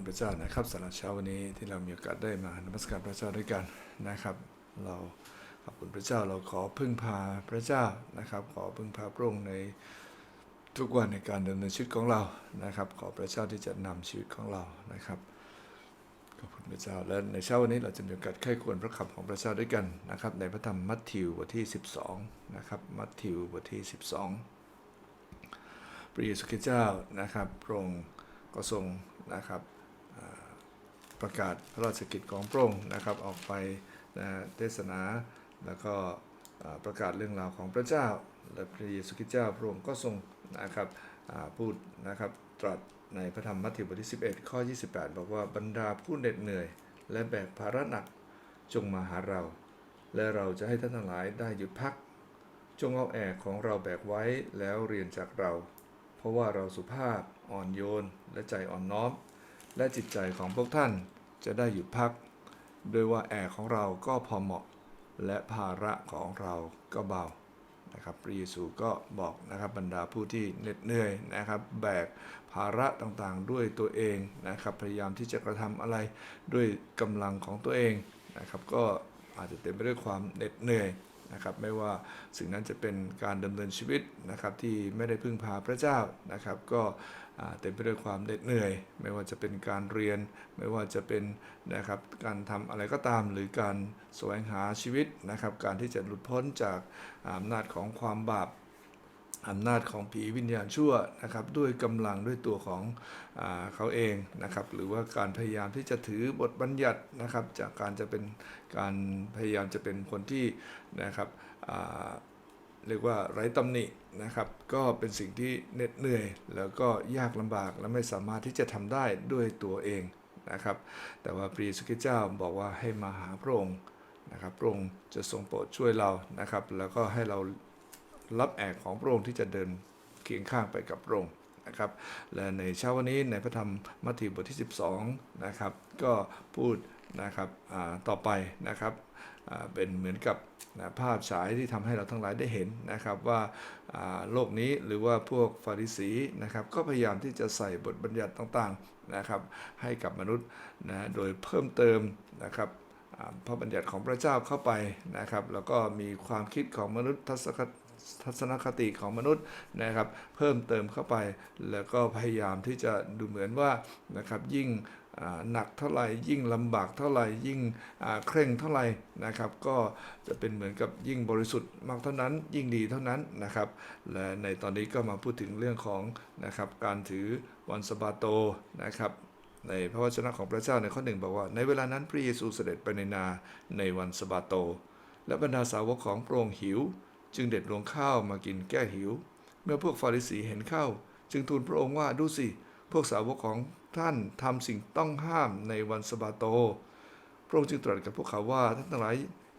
คุณพระเจ้านะครับสำหรับเช้าวันนี้ที่เรามีโอกาสได้มานมัสการพระเจ้าด้วยกันนะครับ เราขอบคุณพระเจ้าเราขอพึ่งพาพระเจ้านะครับ ขอพึ่งพาพระองค์ในทุกวันในการดำเนินชีวิตของเรานะครับ ขอพระเจ้าที่จะนำชีวิตของเรานะครับขอบคุณพระเจ้าและในเช้าวันนี้เราจะมีโอกาสไข้ควรพระคำของพระเจ้าด้วยกันนะครับ ในพระธรรมมัทธิวบทที่ 12นะครับมัทธิวบทที่ 12 พระเยซูคริสต์เจ้านะครับพระองค์ก็ทรงนะครับ ประกาศพระราชกิจของพระองค์นะครับออกไปนะเทศนาแล้วก็ประกาศเรื่องราวของพระเจ้า และพระเยซูคริสต์เจ้าพระองค์ก็ทรงนะครับพูดนะครับตรัสในพระธรรมมัทธิวบทที่ 11 ข้อ 28 บอกว่าบรรดาผู้เหน็ดเหนื่อย และแบกภาระหนักจงมาหาเรา และเราจะให้ท่านทั้งหลายได้หยุดพัก จงเอาแอกของเราแบกไว้แล้วเรียนจากเรา เพราะว่าเราสุภาพอ่อนโยนและใจอ่อนน้อม และจิตใจของพวกท่านจะได้หยุดพัก โดยว่าแอกของเราก็พอเหมาะ และภาระของเราก็เบานะครับพระเยซูก็บอกนะครับบรรดาผู้ที่เหน็ดเหนื่อยนะครับ แบกภาระต่างๆด้วยตัวเองนะครับ พยายามที่จะกระทำอะไรด้วยกำลังของตัวเองนะครับ ก็อาจจะเต็มไปด้วยความเหน็ดเหนื่อย นะครับไม่ว่าสิ่งนั้นจะเป็นการดำเนินชีวิตนะครับที่ไม่ได้พึ่งพาพระเจ้านะครับ ก็เต็มไปด้วยความเหน็ดเหนื่อย ไม่ว่าจะเป็นการเรียน ไม่ว่าจะเป็นนะครับการทำอะไรก็ตามหรือการแสวงหาชีวิตนะครับ การที่จะหลุดพ้นจากอำนาจของความบาป อำนาจของผีวิญญาณชั่วนะครับด้วยกำลังด้วยตัวของอเขาเองนะครับหรือว่าการพยายามที่จะถือบทบัญญัตินะครับจากการจะเป็นการพยายามจะเป็นคนที่นะครับเรียกว่าไร้ตำหนินะครับก็เป็นสิ่งที่เหน็ดเหนื่อย แล้วก็ยากลำบากและไม่สามารถที่จะทำได้ด้วยตัวเองนะครับแต่ว่าพระเยซูคริสต์เจ้าบอกว่าให้มาหาพระองค์นะครับพระองค์จะทรงโปรดช่วยเรานะครับแล้วก็ให้เรา รับแอกของพระองค์ที่จะเดินเคียงข้างไปกับพระองค์นะครับและในเช้าวันนี้ในพระธรรมมัทธิวบทที่ 12นะครับก็พูดนะครับต่อไปนะครับเป็นเหมือนกับนะภาพฉายที่ทำให้เราทั้งหลายได้เห็นนะครับว่าโลกนี้หรือว่าพวกฟาริสีนะครับก็พยายามที่จะใส่บทบัญญัติต่างๆนะครับให้กับมนุษย์นะโดยเพิ่มเติมนะครับพระบัญญัติของพระเจ้าเข้าไปนะครับแล้วก็มีความคิดของมนุษย์ทัศน ทัศนคติของมนุษย์นะครับ เพิ่มเติมเข้าไป แล้วก็พยายามที่จะดูเหมือนว่านะครับยิ่งหนักเท่าไหร่ยิ่งลำบากเท่าไหร่ยิ่งเคร่งเท่าไหร่นะครับ ก็จะเป็นเหมือนกับยิ่งบริสุทธิ์มากเท่านั้น ยิ่งดีเท่านั้นนะครับ และในตอนนี้ก็มาพูดถึงเรื่องของนะครับการถือวันสะบาโตนะครับในพระวจนะของพระเจ้าในข้อหนึ่งบอกว่า ในเวลานั้นพระเยซูเสด็จไปในนาในวันสะบาโต และบรรดาสาวกของพระองค์หิว จึงเด็ดรวงข้าวมากินแก้หิว เมื่อพวกฟาริสีเห็นเข้า จึงทูลพระองค์ว่าดูสิ พวกสาวกของท่านทำสิ่งต้องห้ามในวันสะบาโต พระองค์จึงตรัสกับพวกเขาว่าท่านทั้งหลาย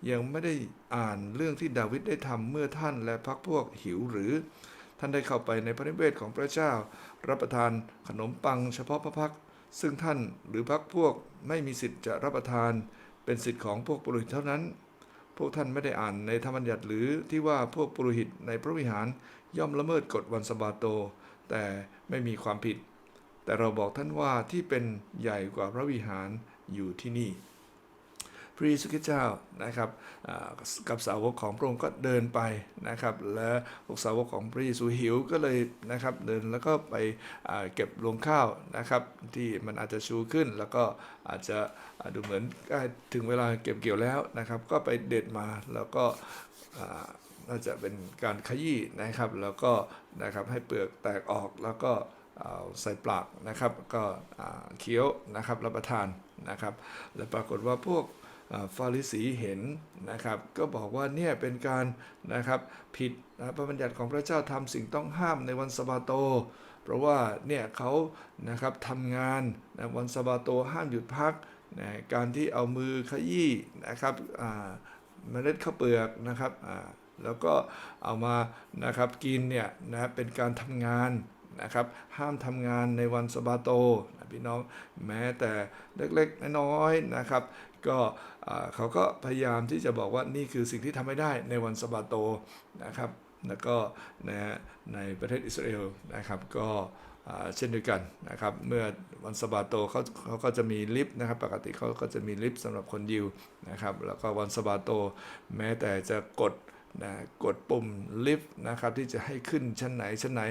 ยังไม่ได้อ่านเรื่องที่ดาวิดได้ทำเมื่อท่านและพักพวกหิวหรือ ท่านได้เข้าไปในพระนิเวศของพระเจ้า รับประทานขนมปังเฉพาะพระพักซึ่งท่านหรือพักพวกไม่มีสิทธิ์จะรับประทาน เป็นสิทธิ์ของพวกปุโรหิตเท่านั้น พวกท่านไม่ได้อ่านในธรรมบัญญัติหรือที่ว่าพวกปุโรหิตในพระวิหารย่อมละเมิดกฎวันสบาโต แต่ไม่มีความผิด แต่เราบอกท่านว่าที่เป็นใหญ่กว่าพระวิหารอยู่ที่นี่ พระเยซูคริสต์เจ้านะครับกับสาวกของพระองค์ก็เดินไปนะครับ และพวกสาวกของพระเยซูหิวก็เลยนะครับเดินแล้วก็ไปเก็บรวงข้าวนะครับที่มันอาจจะชูขึ้นแล้วก็อาจจะดูเหมือนใกล้ถึงเวลาเก็บเกี่ยวแล้วนะครับ ก็ไปเด็ดมาแล้วก็น่าจะเป็นการขยี้นะครับ แล้วก็นะครับให้เปลือกแตกออกแล้วก็ใส่ปลักนะครับ ก็เคี้ยวนะครับรับประทานนะครับ และปรากฏว่าพวก ฟาริสีเห็นนะครับ ก็บอกว่าเนี่ยเป็นการนะครับผิดนะพระบัญญัติของพระเจ้าทำสิ่งต้องห้ามในวันสะบาโต เพราะว่าเนี่ยเขานะครับทำงานนะวันสะบาโตห้ามหยุดพักนะการที่เอามือขยี้นะครับเมล็ดข้าวเปลือกนะครับแล้วก็เอามานะครับกินเนี่ยนะเป็นการทำงานนะครับห้ามทำงานในวันสะบาโตพี่น้องแม้แต่เล็กๆน้อยๆนะครับ ก็เขาก็พยายามที่จะบอกว่านี่คือสิ่งที่ทำไม่ได้ในวันสะบาโตนะครับแล้วก็นะฮะในประเทศอิสราเอลนะครับก็เช่นเดียวกันนะครับเมื่อวันสะบาโตเขาเขาก็จะมีลิฟต์นะครับปกติเขาก็จะมีลิฟต์สำหรับคนยิวนะครับแล้วก็วันสะบาโต แม้แต่จะกด นะกดปุ่มลิฟต์นะครับที่จะให้ขึ้นชั้นไหนชั้นไหน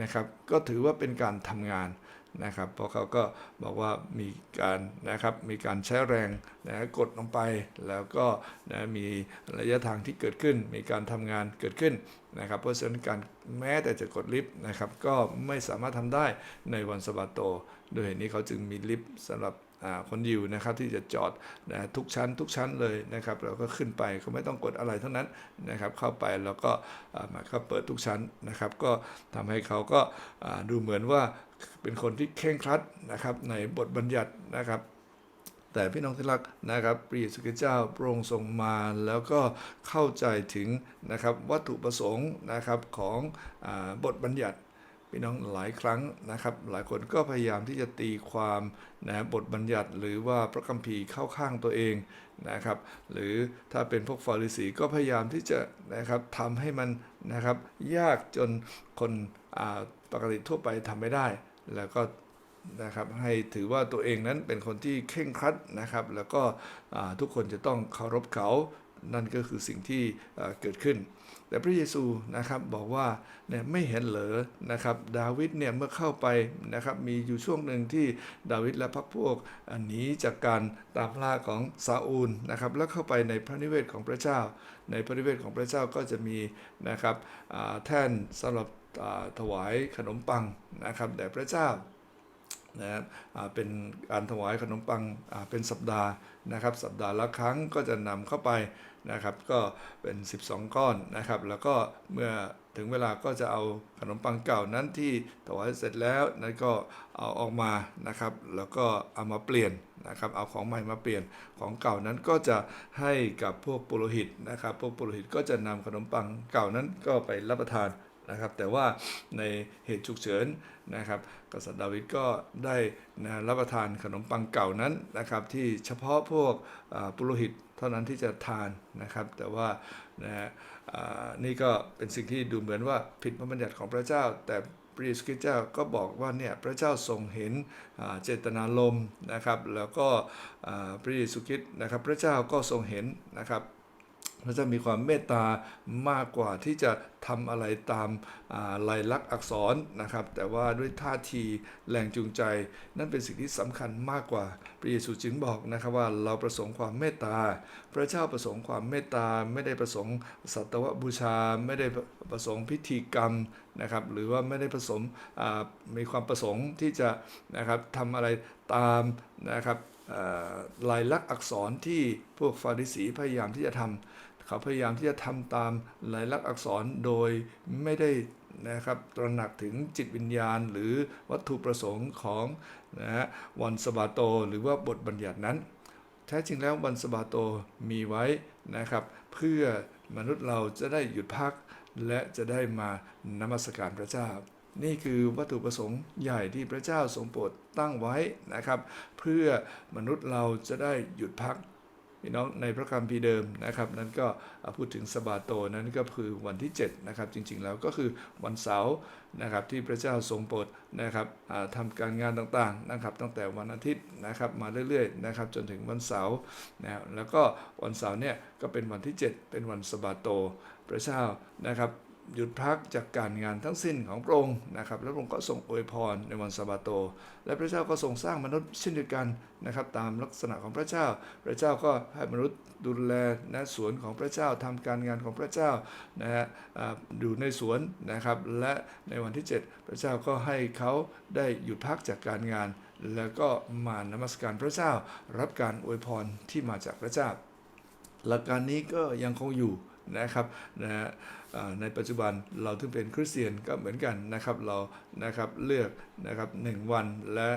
นะครับก็ถือว่าเป็นการทำงานนะครับเพราะเขาก็บอกว่ามีการนะครับมีการใช้แรงนะกดลงไปแล้วก็นะมีระยะทางที่เกิดขึ้น มีการทำงานเกิดขึ้นนะครับ เพราะฉะนั้นการแม้แต่จะกดลิฟต์นะครับก็ไม่สามารถทำได้ในวันสบาโต โดยเหตุนี้เขาจึงมีลิฟต์สำหรับ คนยิวนะครับที่จะจอดนะทุกชั้นทุกชั้นเลยนะครับแล้วก็ขึ้นไปก็ไม่ต้องกดอะไรทั้งนั้นนะครับเข้าไปแล้วก็อ่ามาก็เปิดทุกชั้นนะครับ ก็ทำให้เขาก็ดูเหมือนว่าเป็นคนที่เคร่งครัดนะครับในบทบัญญัตินะครับแต่พี่น้องที่รักนะครับพระเยซูคริสต์เจ้าพระองทรงมาแล้วก็เข้าใจถึงนะครับวัตถุประสงค์นะครับของอบทบัญญัติ พี่น้องหลายครั้งนะครับ หลายคนก็พยายามที่จะตีความนะบทบัญญัติหรือว่าพระคัมภีร์เข้าข้างตัวเองนะครับ หรือถ้าเป็นพวกฟาริสีก็พยายามที่จะนะครับทำให้มันนะครับ ยากจนคนปกติทั่วไปทำไม่ได้ แล้วก็นะครับให้ถือว่าตัวเองนั้นเป็นคนที่เคร่งครัดนะครับ แล้วก็ทุกคนจะต้องเคารพเขานั่นก็คือสิ่งที่เกิดขึ้น แต่พระเยซูนะครับบอกว่าเนี่ยไม่เห็นเหรอนะครับดาวิดเนี่ยเมื่อเข้าไปนะครับมีอยู่ช่วงหนึ่งที่ดาวิดและพรรคพวกหนีจากการตามล่าของซาอูลนะครับแล้วเข้าไปในพระนิเวศของพระเจ้า ในพระนิเวศของพระเจ้าก็จะมีนะครับแท่นสำหรับถวายขนมปังนะครับแด่พระเจ้านะครับเป็นการถวายขนมปังเป็นสัปดาห์นะครับ สัปดาห์ละครั้งก็จะนำเข้าไป นะครับก็เป็น 12 ก้อนนะครับ แล้วก็เมื่อถึงเวลาก็จะเอาขนมปังเก่านั้นที่ถวายเสร็จแล้วนั้นก็เอาออกมานะครับ แล้วก็เอามาเปลี่ยนนะครับ เอาของใหม่มาเปลี่ยนของเก่านั้นก็จะให้กับพวกปุโรหิตนะครับ พวกปุโรหิตก็จะนำขนมปังเก่านั้นก็ไปรับประทานนะครับ แต่ว่าในเหตุฉุกเฉินนะครับ กษัตริย์ดาวิดก็ได้นะรับประทานขนมปังเก่านั้นนะครับ ที่เฉพาะพวกปุโรหิต เท่านั้นที่จะทานนะครับ แต่ว่านะฮะนี่ก็เป็นสิ่งที่ดูเหมือนว่าผิดพระบัญญัติของพระเจ้า แต่พระเยซูคริสต์เจ้าก็บอกว่าเนี่ยพระเจ้าทรงเห็นเจตนารมณ์นะครับ แล้วก็อ่าพระเยซูคริสต์นะครับ พระเจ้าก็ทรงเห็นนะครับ พระเจ้ามีความเมตตามากกว่าที่จะทำอะไรตามาลายลักษณ์อักษรนะครับ แต่ว่าด้วยท่าทีแรงจูงใจ นั่นเป็นสิ่งที่สำคัญมากกว่า พระเยซูจึงบอกนะครับว่าเราประสงค์ความเมตตา พระเจ้าประสงค์ความเมตตาไม่ได้ประสงค์สัตวบูชา ไม่ได้ประสงค์พิธีกรรมนะครับ หรือว่าไม่ได้ประสงค์อ่ามีความประสงค์ที่จะนะครับทำอะไรตามนะครับลายลักษณ์อักษรที่พวกฟาริสีพยายามที่จะทำ เขาพยายามที่จะทำตามลายลักษณ์อักษรโดยไม่ได้นะครับตระหนักถึงจิตวิญญาณ หรือวัตถุประสงค์ของนะฮะวันสบาโต หรือว่าบทบัญญัตินั้น แท้จริงแล้ววันสบาโตมีไว้นะครับ เพื่อมนุษย์เราจะได้หยุดพัก และจะได้มานมัสการพระเจ้า นี่คือวัตถุประสงค์ใหญ่ที่พระเจ้าทรงโปรดตั้งไว้นะครับ เพื่อมนุษย์เราจะได้หยุดพัก พี่น้องในพระคัมภีร์เดิมนะครับ นั้นก็พูดถึงสบาโตนั้นก็คือวันที่7นะครับจริงๆแล้วก็คือวันเสาร์นะครับที่พระเจ้าทรงโปรดนะครับอ่าทำการงานต่างๆนะครับตั้งแต่วันอาทิตย์นะครับมาเรื่อยๆนะครับจนถึงวันเสาร์นะครับแล้วก็วันเสาร์เนี่ยก็เป็นวันที่ 7 เป็นวันสบาโต พระเจ้านะครับ หยุดพักจากการงานทั้งสิ้นของพระองค์นะครับ แล้วพระองค์ก็ทรงอวยพรในวันสะบาโต และพระเจ้าก็ทรงสร้างมนุษย์เช่นเดียวกันนะครับ ตามลักษณะของพระเจ้า พระเจ้าก็ให้มนุษย์ดูแลนะสวนของพระเจ้าทำการงานของพระเจ้านะฮะอ่าอยู่ในสวนนะครับ และในวันที่ 7 พระเจ้าก็ให้เขาได้หยุดพักจากการงาน แล้วก็มานมัสการพระเจ้า รับการอวยพรที่มาจากพระเจ้า หลักการนี้ก็ยังคงอยู่ นะครับนะฮะในปัจจุบันเราถึงเป็นคริสเตียนก็เหมือนกันนะครับเรานะครับเลือกนะครับหนึ่งวันและ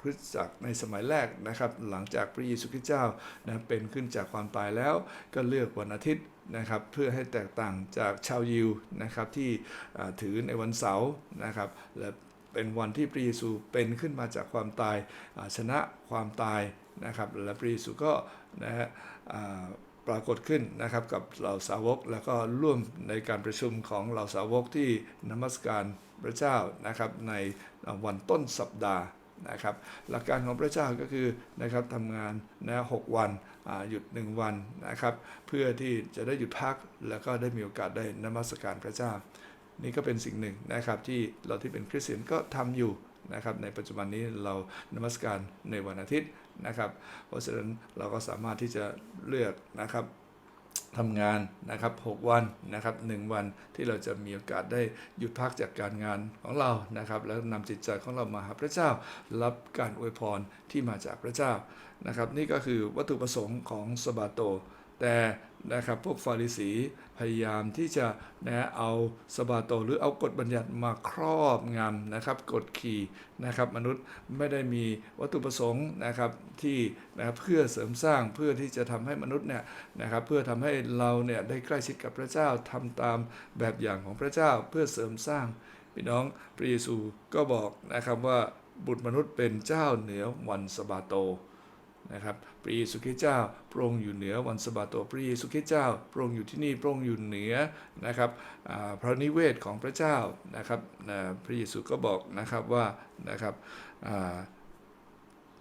คริสตจักรในสมัยแรกนะครับ หลังจากพระเยซูคริสต์เจ้านะเป็นขึ้นจากความตายแล้ว ก็เลือกวันอาทิตย์นะครับเพื่อให้แตกต่างจากชาวยิวนะครับที่ถือในวันเสาร์นะครับและเป็นวันที่พระเยซูเป็นขึ้นมาจากความตายชนะความตายนะครับและพระเยซูก็นะฮะ ปรากฏขึ้นนะครับกับเหล่าสาวก แล้วก็ร่วมในการประชุมของเหล่าสาวกที่นมัสการพระเจ้านะครับในวันต้นสัปดาห์นะครับหลักการของพระเจ้าก็คือนะครับทำงานนะหกวันหยุดหนึ่งวันนะครับเพื่อที่จะได้หยุดพักแล้วก็ได้มีโอกาสได้นมัสการพระเจ้า นี่ก็เป็นสิ่งหนึ่งนะครับที่เราที่เป็นคริสเตียนก็ทำอยู่นะครับในปัจจุบันนี้เรานมัสการในวันอาทิตย์ นะครับ เพราะฉะนั้นเราก็สามารถที่จะเลือกนะครับทำงานนะครับ 6 วันนะครับ 1 วันที่เราจะมีโอกาสได้หยุดพักจากการงานของเรานะครับ แล้วนำจิตใจของเรามาหาพระเจ้า รับการอวยพรที่มาจากพระเจ้านะครับ นี่ก็คือวัตถุประสงค์ของสบาโต แต่นะครับพวกฟาริสีพยายามที่จะนะเอาสบาโตหรือเอากฎบัญญัติมาครอบงำนะครับกดขี่นะครับ มนุษย์ไม่ได้มีวัตถุประสงค์นะครับที่นะครับเพื่อเสริมสร้างเพื่อที่จะทำให้มนุษย์เนี่ยนะครับเพื่อทำให้เราเนี่ยได้ใกล้ชิดกับพระเจ้าทำตามแบบอย่างของพระเจ้าเพื่อเสริมสร้างพี่น้องพระเยซูก็บอกนะครับว่าบุตรมนุษย์เป็นเจ้าเหนือวันสบาโต นะครับพระเยซูคริสต์เจ้าพระองค์อยู่เหนือวันสะบาโตพระเยซูคริสต์เจ้าพระองค์อยู่ที่นี่พระองค์อยู่เหนือนะครับพระนิเวศของพระเจ้านะครับพระเยซูก็บอกนะครับว่านะครับ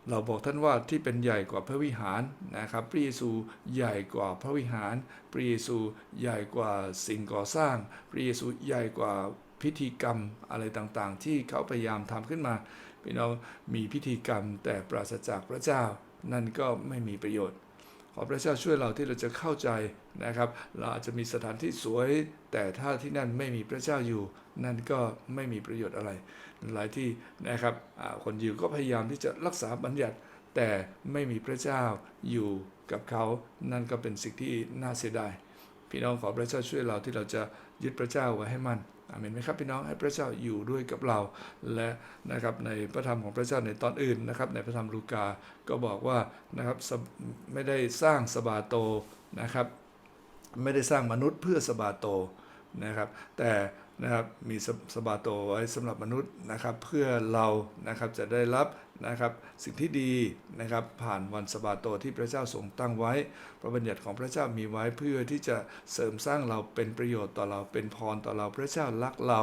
เราบอกท่านว่าที่เป็นใหญ่กว่าพระวิหารนะครับพระเยซูใหญ่กว่าพระวิหารพระเยซูใหญ่กว่าสิ่งก่อสร้างพระเยซูใหญ่กว่าพิธีกรรมอะไรต่างๆ ที่เขาพยายามทำขึ้นมาพี่น้องมีพิธีกรรมแต่ปราศจากพระเจ้า นั่นก็ไม่มีประโยชน์ ขอพระเจ้าช่วยเราที่เราจะเข้าใจนะครับ เราอาจจะมีสถานที่สวย แต่ถ้าที่นั่นไม่มีพระเจ้าอยู่ นั่นก็ไม่มีประโยชน์อะไร หลายที่นะครับคนยิวก็พยายามที่จะรักษาบัญญัติ แต่ไม่มีพระเจ้าอยู่กับเขานั่นก็เป็นสิ่งที่น่าเสียดายพี่น้องขอพระเจ้าช่วยเราที่เราจะยึดพระเจ้าไว้ให้มั่น อาเมนไหมครับพี่น้องให้พระเจ้าอยู่ด้วยกับเรา และนะครับในพระธรรมของพระเจ้าในตอนอื่นนะครับ ในพระธรรมลูกา ก็บอกว่านะครับสบไม่ได้สร้างสบาโตนะครับ ไม่ได้สร้างมนุษย์เพื่อสบาโตนะครับ แต่ นะครับมีสบาโตไว้สำหรับมนุษย์นะครับเพื่อเรานะครับจะได้รับนะครับสิ่งที่ดีนะครับผ่านวันสบาโตที่พระเจ้าทรงตั้งไว้ พระบัญญัติของพระเจ้ามีไว้เพื่อที่จะเสริมสร้างเราเป็นประโยชน์ต่อเราเป็นพรต่อเราพระเจ้ารักเรา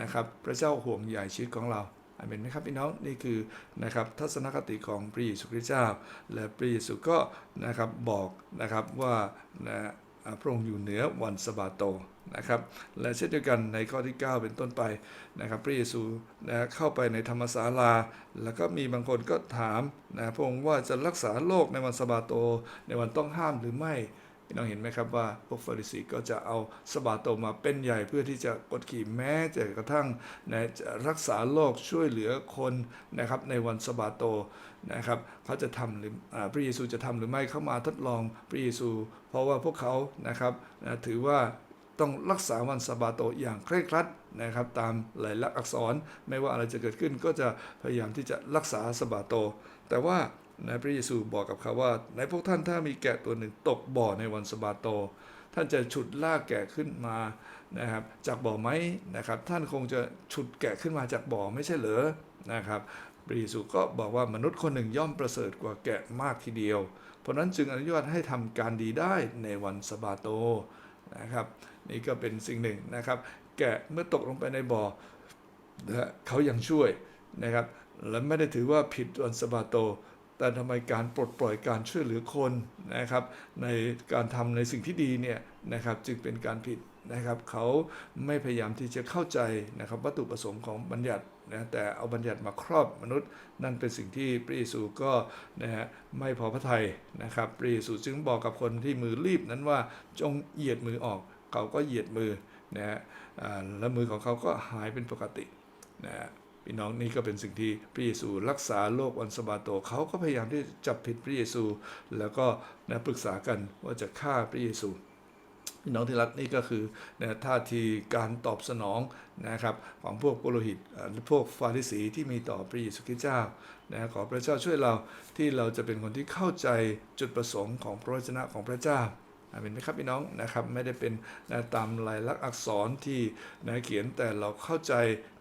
นะครับพระเจ้าห่วงใยชีวิตของเราอาเมนไหมครับพี่น้องนี่คือนะครับทัศนคติของพระเยซูคริสต์เจ้า และพระเยซูก็นะครับบอกนะครับว่านะอ่า พระองค์อยู่เหนือวันสะบาโตนะครับและเช่นเดียวกันในข้อที่ 9 เป็นต้นไปนะครับพระเยซูนะเข้าไปในธรรมศาลา แล้วก็มีบางคนก็ถามนะพระองค์ว่าจะรักษาโรคในวันสะบาโต ในวันต้องห้ามหรือไม่พี่น้องเห็นไหมครับว่าพวกฟาริสีก็จะเอาสะบาโตมาเป็นใหญ่เพื่อที่จะกดขี่แม้จะกระทั่งนะจะรักษาโรคช่วยเหลือคนนะครับในวันสะบาโต นะครับเขาจะทำหรือพระเยซูจะทำหรือไม่เข้ามาทดลองพระเยซู เพราะว่าพวกเขานะครับถือว่าต้องรักษาวันสะบาโตอย่างเคร่งครัดนะครับตามหลายลักษณ์อักษรไม่ว่าอะไรจะเกิดขึ้นก็จะพยายามที่จะรักษาสะบาโต แต่ว่านะพระเยซูบอกกับเขาว่าในพวกท่านถ้ามีแกะตัวหนึ่งตกบ่อในวันสะบาโต ท่านจะฉุดลากแกะขึ้นมานะครับจากบ่อไหมนะครับท่านคงจะฉุดแกะขึ้นมาจากบ่อไม่ใช่เหรอนะครับ พระเยซูก็บอกว่ามนุษย์คนหนึ่งย่อมประเสริฐกว่าแกะมากทีเดียว เพราะนั้นจึงอนุญาตให้ทำการดีได้ในวันสะบาโตนะครับนี่ก็เป็นสิ่งหนึ่งนะครับ แกะเมื่อตกลงไปในบ่อเขายังช่วยนะครับและไม่ได้ถือว่าผิดวันสะบาโต แต่ทำไมการปลดปล่อยการช่วยเหลือคนนะครับ ในการทำในสิ่งที่ดีเนี่ยนะครับจึงเป็นการผิด นะครับเขาไม่พยายามที่จะเข้าใจนะครับวัตถุประสงค์ของบัญญัตินะแต่เอาบัญญัติมาครอบมนุษย์ นั่นเป็นสิ่งที่พระเยซูก็นะฮะไม่พอพระทัยนะครับพระเยซูจึงบอกกับคนที่มือรีบนั้นว่าจงเหยียดมือออก เขาก็เหยียดมือนะฮะแล้วมือของเขาก็หายเป็นปกตินะฮะพี่น้องนี่ก็เป็นสิ่งที่พระเยซูรักษาโรควันสะบาโตเขาก็พยายามที่จะจับผิดพระเยซู แล้วก็นะปรึกษากันว่าจะฆ่าพระเยซู พี่น้องที่รักนี่ก็คือนะท่าทีการตอบสนองนะครับของพวกปุโรหิตอ่าพวกฟาริสีที่มีต่อพระเยซูคริสต์เจ้านะขอพระเจ้าช่วยเราที่เราจะเป็นคนที่เข้าใจจุดประสงค์ของพระวจนะของพระเจ้าอาเมนไหมครับพี่น้องนะครับไม่ได้เป็นนะตามลายลักษณ์อักษรที่นะเขียนแต่เราเข้าใจ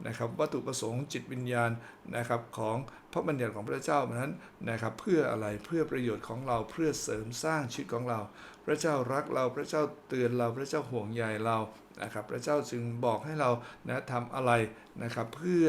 นะครับวัตถุประสงค์จิตวิญญาณนะครับของ พระบัญญัติของพระเจ้านั้นนะครับเพื่ออะไรเพื่อประโยชน์ของเราเพื่อเสริมสร้างชีวิตของเรา พระเจ้ารักเราพระเจ้าเตือนเราพระเจ้าห่วงใยเรานะครับพระเจ้าจึงบอกให้เรานะทำอะไรนะครับเพื่อ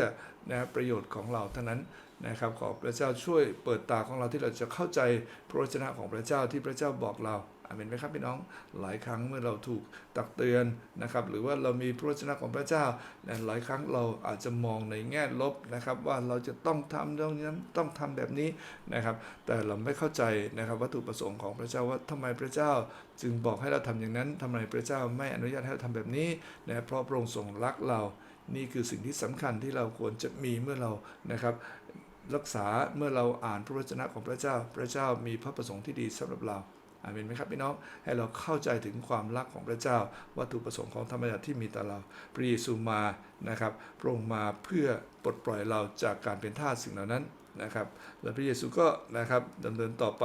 นะประโยชน์ของเราเท่านั้นนะครับขอพระเจ้าช่วยเปิดตาของเราที่เราจะเข้าใจพระวจนะของพระเจ้าที่พระเจ้าบอกเราอา เมนไหมครับพี่น้องหลายครั้งเมื่อเราถูกตักเตือนนะครับ หรือว่าเรามีพระวจนะของพระเจ้าและหลายครั้งเราอาจจะมองในแง่ลบนะครับ ว่าเราจะต้องทำเรื่องนั้นต้องทำแบบนี้นะครับ แต่เราไม่เข้าใจนะครับวัตถุประสงค์ของพระเจ้าว่าทำไมพระเจ้า จึงบอกให้เราทำอย่างนั้นทำไมพระเจ้าไม่อนุญาตให้เราทำแบบนี้นะเพราะพระองค์ทรงรักเรา นี่คือสิ่งที่สำคัญที่เราควรจะมีเมื่อเรานะครับรักษาเมื่อเราอ่านพระวจนะของพระเจ้า พระเจ้ามีพระประสงค์ที่ดีสำหรับเรา อาเมนไหมครับพี่น้องให้เราเข้าใจถึงความรักของพระเจ้า วัตถุประสงค์ของธรรมยัติที่มีต่อเราพระเยซูมานะครับพระองค์มาเพื่อปลดปล่อยเราจากการเป็นทาสสิ่งเหล่านั้นนะครับและพระเยซูก็นะครับดำเนินต่อไป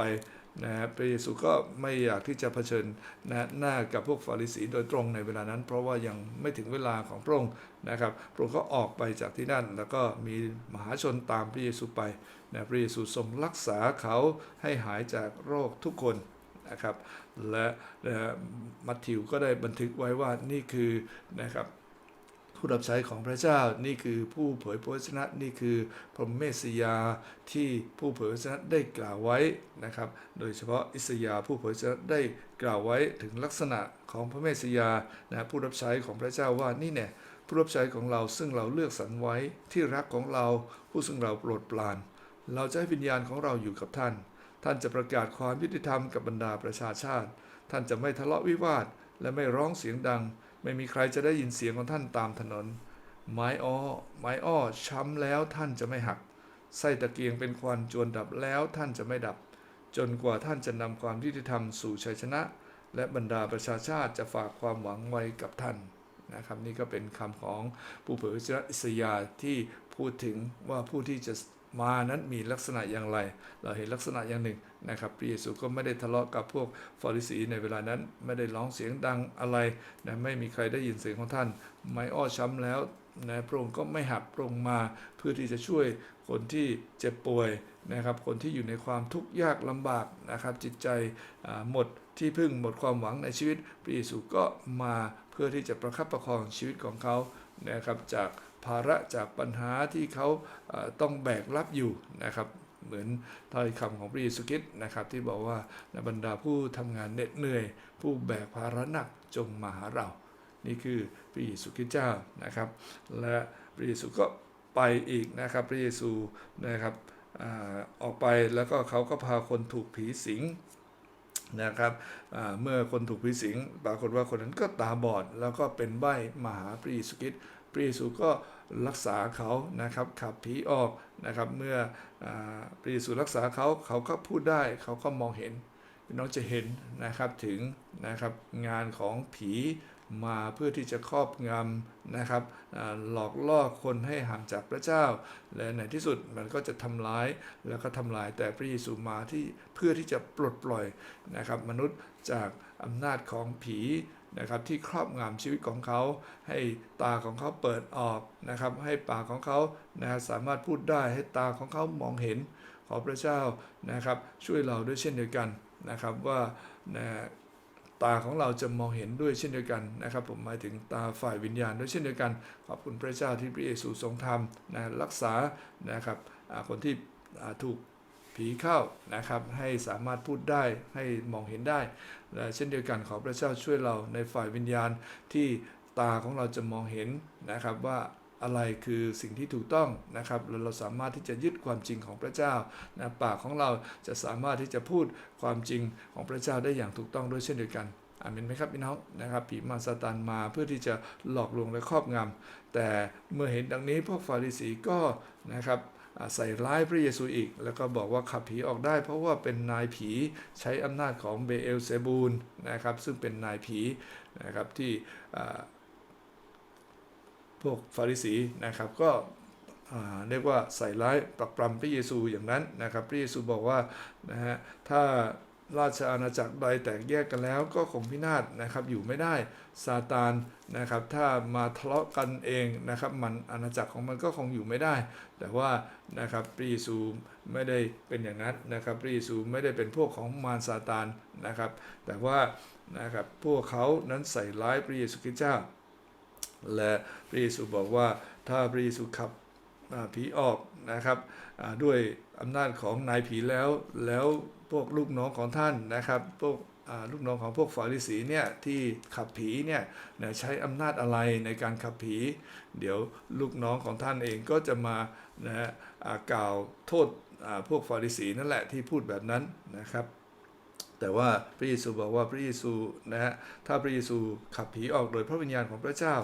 นะครับพระเยซูก็ไม่อยากที่จะเผชิญนะหน้ากับพวกฟาริสีโดยตรงในเวลานั้น เพราะว่ายังไม่ถึงเวลาของพระองค์นะครับพระองค์ก็ออกไปจากที่นั่น แล้วก็มีมหาชนตามพระเยซูไปนะพระเยซูทรงรักษาเขาให้หายจากโรคทุกคน นะครับ และมัทธิวก็ได้บันทึกไว้ว่านี่คือนะครับผู้รับใช้ของพระเจ้านี่คือผู้เผยพระวจนะนี่คือพระเมสสิยาที่ผู้เผยพระวจนะได้กล่าวไว้นะครับ โดยเฉพาะอิสยาห์ผู้เผยพระวจนะได้กล่าวไว้ถึงลักษณะของพระเมสสิยานะผู้รับใช้ของพระเจ้าว่านี่เนี่ยผู้รับใช้ของเราซึ่งเราเลือกสรรไว้ที่รักของเราผู้ซึ่งเราโปรดปราน เราจะให้วิญญาณของเราอยู่กับท่าน ท่านจะประกาศความยุติธรรมกับบรรดาประชาชาติ ท่านจะไม่ทะเลาะวิวาท และไม่ร้องเสียงดัง ไม่มีใครจะได้ยินเสียงของท่านตามถนน ไม้อ้อ ไม้อ้อ ช้ำแล้วท่านจะไม่หัก ไส้ตะเกียงเป็นควันจวนดับแล้วท่านจะไม่ดับ จนกว่าท่านจะนำความยุติธรรมสู่ชัยชนะ และบรรดาประชาชาติจะฝากความหวังไว้กับท่านนะครับนี่ก็เป็นคำของผู้เผยพระชนะอิสยาที่พูดถึงว่าผู้ที่จะ มานั้นมีลักษณะอย่างไร เราเห็นลักษณะอย่างหนึ่งนะครับพระเยซูก็ไม่ได้ทะเลาะกับพวกฟาริสีในเวลานั้นไม่ได้ร้องเสียงดังอะไรนะไม่มีใครได้ยินเสียงของท่าน ไม้อ้อช้ำแล้วนะพระองค์ก็ไม่หักพระองค์มาเพื่อที่จะช่วยคนที่เจ็บป่วยนะครับ คนที่อยู่ในความทุกข์ยากลำบากนะครับ จิตใจหมดที่พึ่งหมดความหวังในชีวิตพระเยซูก็มาเพื่อที่จะประคับประคองชีวิตของเขานะครับจาก ภาระจากปัญหาที่เขาต้องแบกรับอยู่นะครับ เหมือนถ้อยคำของพระเยซูคริสต์นะครับ ที่บอกว่าในบรรดาผู้ทำงานเหน็ดเหนื่อย ผู้แบกภาระหนักจงมาหาเรา นี่คือพระเยซูคริสต์เจ้านะครับ และพระเยซูก็ไปอีกนะครับ พระเยซูนะครับอออกไปแล้วก็เขาก็พาคนถูกผีสิงนะครับเมื่อคนถูกผีสิง ปรากฏว่าคนนั้นก็ตาบอด แล้วก็เป็นใบมาหาพระเยซูคริสต์ พระเยซูก็รักษาเขานะครับขับผีออกนะครับเมื่ออพระเยซูรักษาเขาเขาก็พูดได้เขาก็มองเห็นน้องจะเห็นนะครับถึงนะครับงานของผีมาเพื่อที่จะครอบงำนะครับหลอกล่อคนให้ห่างจากพระเจ้า และในที่สุดมันก็จะทำร้ายแล้วก็ทำลายแต่พระเยซูมาที่เพื่อที่จะปลดปล่อยนะครับมนุษย์จากอำนาจของผี นะครับที่ครอบงำชีวิตของเขา ให้ตาของเขาเปิดออกนะครับให้ปากของเขานะสามารถพูดได้ให้ตาของเขามองเห็น ขอพระเจ้านะครับช่วยเราด้วยเช่นเดียวกันนะครับว่านะตาของเราจะมองเห็นด้วยเช่นเดียวกันนะครับ ผมหมายถึงตาฝ่ายวิญญาณด้วยเช่นเดียวกัน ขอบคุณพระเจ้าที่พระเยซูทรงทำนะรักษานะครับคนที่ถูก ผีเข้านะครับให้สามารถพูดได้ให้มองเห็นได้และเช่นเดียวกันขอพระเจ้าช่วยเราในฝ่ายวิญญาณที่ตาของเราจะมองเห็นนะครับว่าอะไรคือสิ่งที่ถูกต้องนะครับแล้วเราสามารถที่จะยึดความจริงของพระเจ้านะปากของเราจะสามารถที่จะพูดความจริงของพระเจ้าได้อย่างถูกต้องด้วยเช่นเดียวกันอาเมนไหมครับพี่น้องนะครับผีมาซาตานมาเพื่อที่จะหลอกลวงและครอบงำแต่เมื่อเห็นดังนี้พวกฟาริสีก็นะครับ ใส่ร้ายพระเยซูอีก แล้วก็บอกว่าขับผีออกได้ เพราะว่าเป็นนายผีใช้อำนาจของเบเอลเซบูลนะครับ ซึ่งเป็นนายผีนะครับที่พวกฟาริสีนะครับก็เรียกว่าใส่ร้ายปรักปรำพระเยซูอย่างนั้นนะครับ พระเยซูบอกว่านะฮะถ้า ราชอาณาจักรใดแตกแยกกันแล้วก็คงพินาศนะครับอยู่ไม่ได้ซาตานนะครับถ้ามาทะเลาะกันเองนะครับมันอาณาจักรของมันก็คงอยู่ไม่ได้ แต่ว่านะครับพระเยซูไม่ได้เป็นอย่างนั้นนะครับพระเยซูไม่ได้เป็นพวกของมารซาตานนะครับแต่ว่านะครับพวกเขานั้นใส่ร้ายพระเยซูคริสต์เจ้า และพระเยซูบอกว่าถ้าพระเยซูขับผีออกนะครับด้วยอำนาจของนายผีแล้วแล้ว พวกลูกน้องของท่านนะครับพวกลูกน้องของพวกฟาริสีเนี่ยที่ขับผีเนี่ยใช้อำนาจอะไรในการขับผี เดี๋ยวลูกน้องของท่านเองก็จะมานะฮะกล่าวโทษพวกฟาริสีนั่นแหละที่พูดแบบนั้นนะครับ แต่ว่าพระเยซูบอกว่าพระเยซูนะฮะถ้าพระเยซูขับผีออกโดยพระวิญญาณของพระเจ้า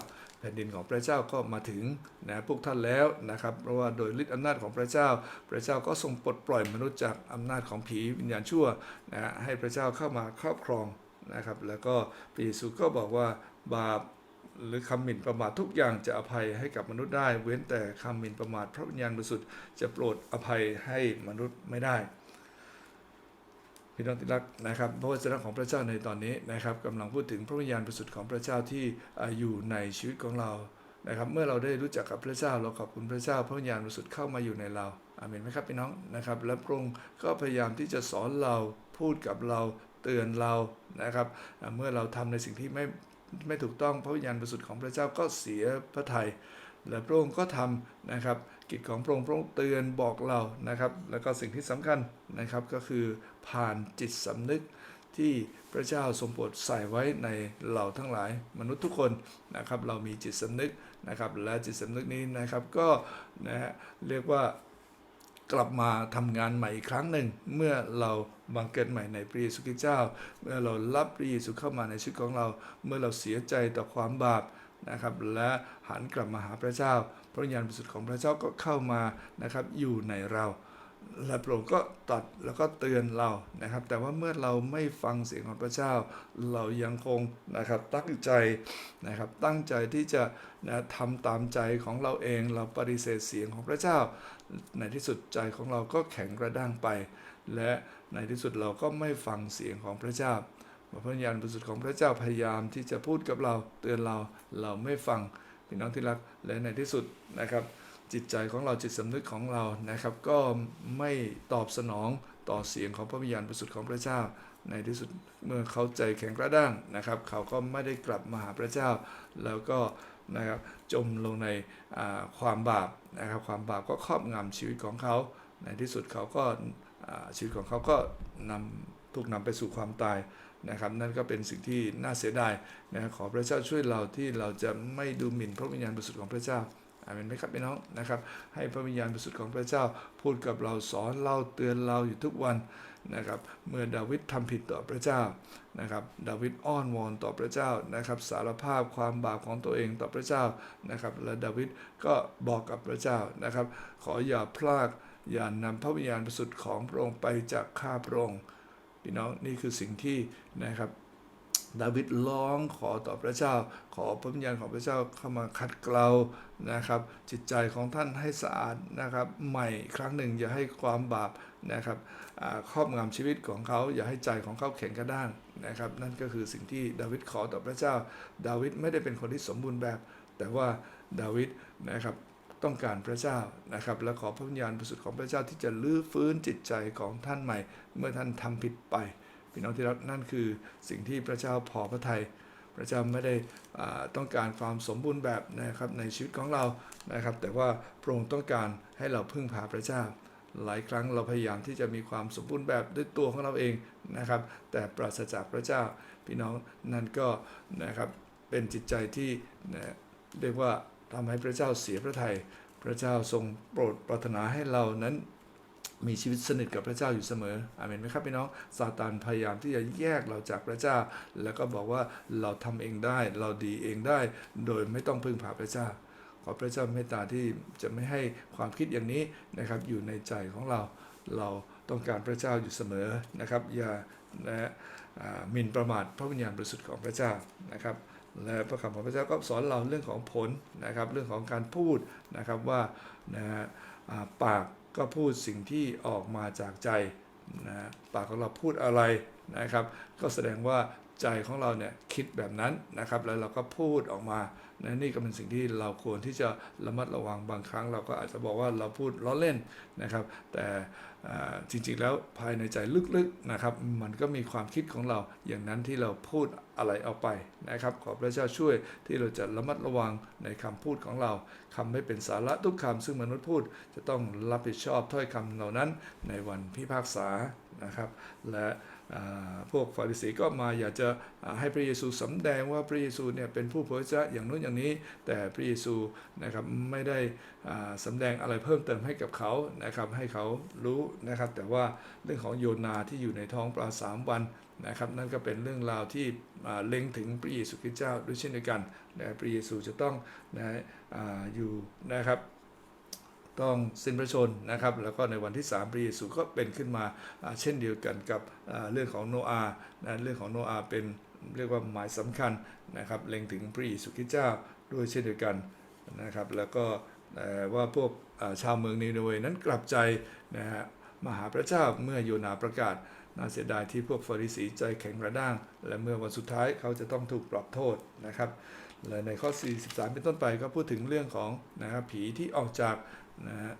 ผ่นดินของพระเจ้าก็มาถึงนะพวกท่านแล้วนะครับ เพราะว่าโดยฤทธิอำนาจของพระเจ้า พระเจ้าก็ทรงปลดปล่อยมนุษย์จากอำนาจของผีวิญญาณชั่วนะฮะให้พระเจ้าเข้ามาครอบครองนะครับ แล้วก็พระเยซูก็บอกว่าบาปหรือคำหมิ่นประมาททุกอย่างจะอภัยให้กับมนุษย์ได้ เว้นแต่คำหมิ่นประมาทพระวิญญาณบริสุทธิ์จะโปรดอภัยให้มนุษย์ไม่ได้ พี่น้องที่รักนะครับพระวจนะของพระเจ้าในตอนนี้นะครับกำลังพูดถึงพระวิญญาณบริสุทธิ์ของพระเจ้าที่อยู่ในชีวิตของเรานะครับเมื่อเราได้รู้จักกับพระเจ้าเราขอบคุณพระเจ้า พระวิญญาณบริสุทธิ์เข้ามาอยู่ในเราอาเมนไหมครับพี่น้องนะครับและพระองค์ก็พยายามที่จะสอนเราพูดกับเราเตือนเรานะครับเมื่อเราทำในสิ่งที่ไม่ไม่ถูกต้องพระวิญญาณบริสุทธิ์ของพระเจ้าก็เสียพระทัยและพระองค์ก็ทำนะครับกิจของพระองค์พระองค์เตือนบอกเรานะครับ แล้วก็สิ่งที่สำคัญนะครับก็คือ ผ่านจิตสำนึกที่พระเจ้าทรงโปรดใส่ไว้ในเราทั้งหลายมนุษย์ทุกคนนะครับ เรามีจิตสำนึกนะครับ และจิตสำนึกนี้นะครับก็นะฮะเรียกว่ากลับมาทำงานใหม่อีกครั้งหนึ่ง เมื่อเราบังเกิดใหม่ในพระเยซูคริสต์เจ้า เมื่อเรารับพระเยซูเข้ามาในชีวิตของเรา เมื่อเราเสียใจต่อความบาปนะครับ และหันกลับมาหาพระเจ้า พระญาณบริสุทธิ์ของพระเจ้าก็เข้ามานะครับอยู่ในเรา และพระองค์ก็ตัดแล้วก็เตือนเรานะครับ แต่ว่าเมื่อเราไม่ฟังเสียงของพระเจ้า เรายังคงนะครับตั้งใจนะครับตั้งใจที่จะนะทำตามใจของเราเองเราปฏิเสธเสียงของพระเจ้า ในที่สุดใจของเราก็แข็งกระด้างไป และในที่สุดเราก็ไม่ฟังเสียงของพระเจ้าพระวิญญาณบริสุทธิ์ของพระเจ้าพยายามที่จะพูดกับเราเตือนเราเราไม่ฟังพี่น้องที่รักและในที่สุดนะครับ จิตใจของเราจิตสำนึกของเรานะครับ ก็ไม่ตอบสนองต่อเสียงของพระวิญญาณบริสุทธิ์ของพระเจ้า ในที่สุดเมื่อเขาใจแข็งกระด้างนะครับ เขาก็ไม่ได้กลับมาหาพระเจ้า แล้วก็นะครับจมลงในความบาปนะครับ ความบาปก็ครอบงำชีวิตของเขา ในที่สุดเขาก็ชีวิตของเขาก็นำถูกนำไปสู่ความตายนะครับ นั่นก็เป็นสิ่งที่น่าเสียดายนะขอพระเจ้าช่วยเราที่เราจะไม่ดูหมิ่นพระวิญญาณบริสุทธิ์ของพระเจ้า อาเมนไหมครับพี่น้องนะครับ ให้พระวิญญาณบริสุทธิ์ของพระเจ้าพูดกับเราสอนเราเตือนเราอยู่ทุกวันนะครับ เมื่อดาวิดทำผิดต่อพระเจ้านะครับ ดาวิดอ้อนวอนต่อพระเจ้านะครับ สารภาพความบาปของตัวเองต่อพระเจ้านะครับ และดาวิดก็บอกกับพระเจ้านะครับ ขออย่าพลาดอย่านำพระวิญญาณบริสุทธิ์ของพระองค์ไปจากข้าพระองค์พี่น้องนี่คือสิ่งที่นะครับ ดาวิดร้องขอต่อพระเจ้า ขอพระวิญญาณของพระเจ้าเข้ามาขัดเกลานะครับ จิตใจของท่านให้สะอาดนะครับใหม่ครั้งหนึ่งอย่าให้ความบาปนะครับครอบงำชีวิตของเขาอย่าให้ใจของเขาแข็งกระด้างนะครับ นั่นก็คือสิ่งที่ดาวิดขอต่อพระเจ้า ดาวิดไม่ได้เป็นคนที่สมบูรณ์แบบ แต่ว่าดาวิดนะครับต้องการพระเจ้านะครับ และขอพระวิญญาณบริสุทธิ์ของพระเจ้าที่จะลื้อฟื้นจิตใจของท่านใหม่ เมื่อท่านทำผิดไป พี่น้องที่รักนั่นคือสิ่งที่พระเจ้าพอพระทัยพระเจ้าไม่ได้ต้องการความสมบูรณ์แบบนะครับในชีวิตของเรานะครับ แต่ว่าพระองค์ต้องการให้เราพึ่งพาพระเจ้า หลายครั้งเราพยายามที่จะมีความสมบูรณ์แบบด้วยตัวของเราเองนะครับ แต่ปราศจากพระเจ้า พี่น้องนั่นก็นะครับเป็นจิตใจที่นะเรียกว่าทำให้พระเจ้าเสียพระทัยพระเจ้าทรงโปรดปรารถนาให้เรานั้น มีชีวิตสนิทกับพระเจ้าอยู่เสมออเมนไหมครับพี่น้องซาตานพยายามที่จะแยกเราจากพระเจ้า แล้วก็บอกว่าเราทำเองได้ เราดีเองได้ โดยไม่ต้องพึ่งพาพระเจ้า ขอพระเจ้าเมตตาที่จะไม่ให้ความคิดอย่างนี้นะครับ อยู่ในใจของเรา เราต้องการพระเจ้าอยู่เสมอนะครับ อย่านะมินประมาทพระวิญญาณบริสุทธิ์ของพระเจ้านะครับและพระคำของพระเจ้าก็สอนเราเรื่องของผลนะครับ เรื่องของการพูดนะครับว่านะฮะปาก ก็พูดสิ่งที่ออกมาจากใจนะปากของเราพูดอะไรนะครับ ก็แสดงว่าใจของเราเนี่ยคิดแบบนั้นนะครับ แล้วเราก็พูดออกมา นะนี่ก็เป็นสิ่งที่เราควรที่จะระมัดระวังบางครั้ง เราก็อาจจะบอกว่าเราพูดล้อเล่นนะครับ แต่จริงๆแล้วภายในใจลึกๆนะครับ มันก็มีความคิดของเราอย่างนั้นที่เราพูดอะไรออกไปนะครับ ขอพระเจ้าช่วยที่เราจะระมัดระวังในคำพูดของเราคำไม่เป็นสาระทุกคำซึ่งมนุษย์พูดจะต้องรับผิดชอบถ้อยคำเหล่านั้นในวันพิพากษานะครับ และ พวกฟาริสีก็มาอยากจะให้พระเยซูสำแดงว่าพระเยซูเนี่ยเป็นผู้เผยพระอย่างนู้นอย่างนี้ แต่พระเยซูนะครับไม่ได้อ่าสำแดงอะไรเพิ่มเติมให้กับเขานะครับให้เขารู้นะครับ แต่ว่าเรื่องของโยนาที่อยู่ในท้องปลาสามวันนะครับนั่นก็เป็นเรื่องราวที่เล็งถึงพระเยซูคริสต์เจ้าด้วยเช่นเดียวกันนะพระเยซูจะต้องนะออยู่นะครับ ต้องสิ้นพระชนนะครับ แล้วก็ในวันที่3พระเยซูก็เป็นขึ้นมาเช่นเดียวกันกับเรื่องของโนอาห์นเรื่องของโนอาห์เป็นเรียกว่าหมายสำคัญนะครับเล็งถึงพระเยซูคริสต์เจ้าด้วยเช่นเดียวกันนะครับ แล้วก็ว่าพวกชาวเมืองนีโนเวนั้นกลับใจนะฮะมาหาพระเจ้าเมื่อโยนาประกาศน่าเสียดายที่พวกฟาริสีใจแข็งกระด้าง และเมื่อวันสุดท้ายเขาจะต้องถูกปรับโทษนะครับและในข้อ 43 เป็นต้นไปก็พูดถึงเรื่องของนะครับผีที่ออกจาก นะฮะ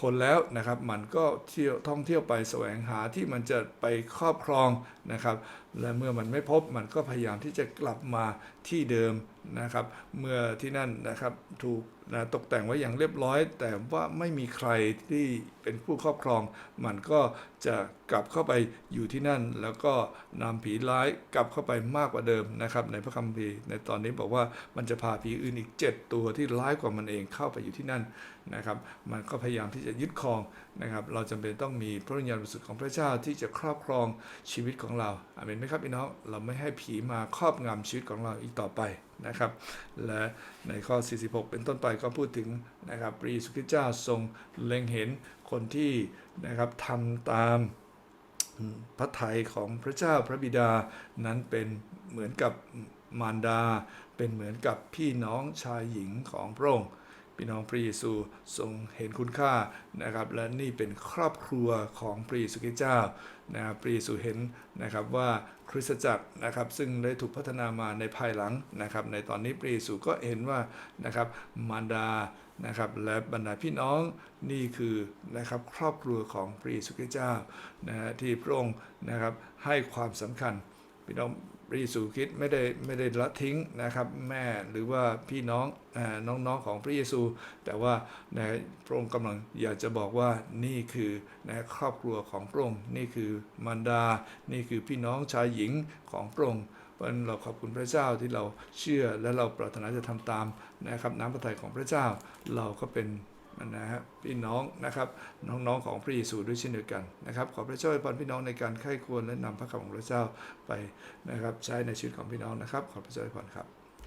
คนแล้วนะครับมันก็เที่ยวท่องเที่ยวไปแสวงหาที่มันจะไปครอบครองนะครับ และเมื่อมันไม่พบมันก็พยายามที่จะกลับมาที่เดิม นะครับ เมื่อที่นั่นนะครับถูกนะตกแต่งไว้อย่างเรียบร้อย แต่ว่าไม่มีใครที่เป็นผู้ครอบครอง มันก็จะกลับเข้าไปอยู่ที่นั่น แล้วก็นำผีร้ายกลับเข้าไปมากกว่าเดิมนะครับในพระคัมภีร์ในตอนนี้บอกว่ามันจะพาผีอื่นอีก 7 ตัวที่ร้ายกว่ามันเองเข้าไปอยู่ที่นั่นนะครับ มันก็พยายามที่จะยึดครอง นะครับ เราจำเป็นต้องมีพระวิญญาณบริสุทธิ์ของพระเจ้าที่จะครอบครองชีวิตของเราอาเมนไหมครับพี่น้อง เราไม่ให้ผีมาครอบงำชีวิตของเราอีกต่อไปนะครับ และในข้อ 46 เป็นต้นไปก็พูดถึงนะครับพระเยซูคริสต์เจ้าทรงเล็งเห็นคนที่นะครับทำตามพระทัยของพระเจ้าพระบิดานั้นเป็นเหมือนกับมารดา เป็นเหมือนกับพี่น้องชายหญิงของพระองค์ พี่น้องพระเยซูทรงเห็นคุณค่านะครับ และนี่เป็นครอบครัวของพระเยซูคริสต์เจ้านะครับพระเยซูเห็นนะครับว่าคริสตจักรนะครับซึ่งได้ถูกพัฒนามาในภายหลังนะครับ ในตอนนี้พระเยซูก็เห็นว่านะครับมารดานะครับและบรรดาพี่น้องนี่คือนะครับครอบครัวของพระเยซูคริสต์เจ้านะฮะที่พระองค์นะครับให้ความสำคัญพี่น้อง ระเยซูคริสต์ไม่ได้ไม่ได้ละทิ้งนะครับแม่หรือว่าพี่น้องน้องๆของพระเยซู แต่ว่านะพระองค์กำลังอยากจะบอกว่านี่คือนะครอบครัวของพระองค์นี่คือมารดา นี่คือพี่น้องชายหญิงของพระองค์เพราะนั้นเราขอบคุณพระเจ้าที่เราเชื่อและเราปรารถนาจะทำตามนะครับ น้ำพระทัยของพระเจ้าเราก็เป็น นะฮะพี่น้องนะครับน้องๆของพระเยซูด้วยเช่นเดียวกันนะครับ ขอพระเจ้าอวยพรพี่น้องในการไข้ควรและนำพระคำของพระเจ้าไปนะครับใช้ในชีวิตของพี่น้องนะครับ ขอพระเจ้าอวยพรครับ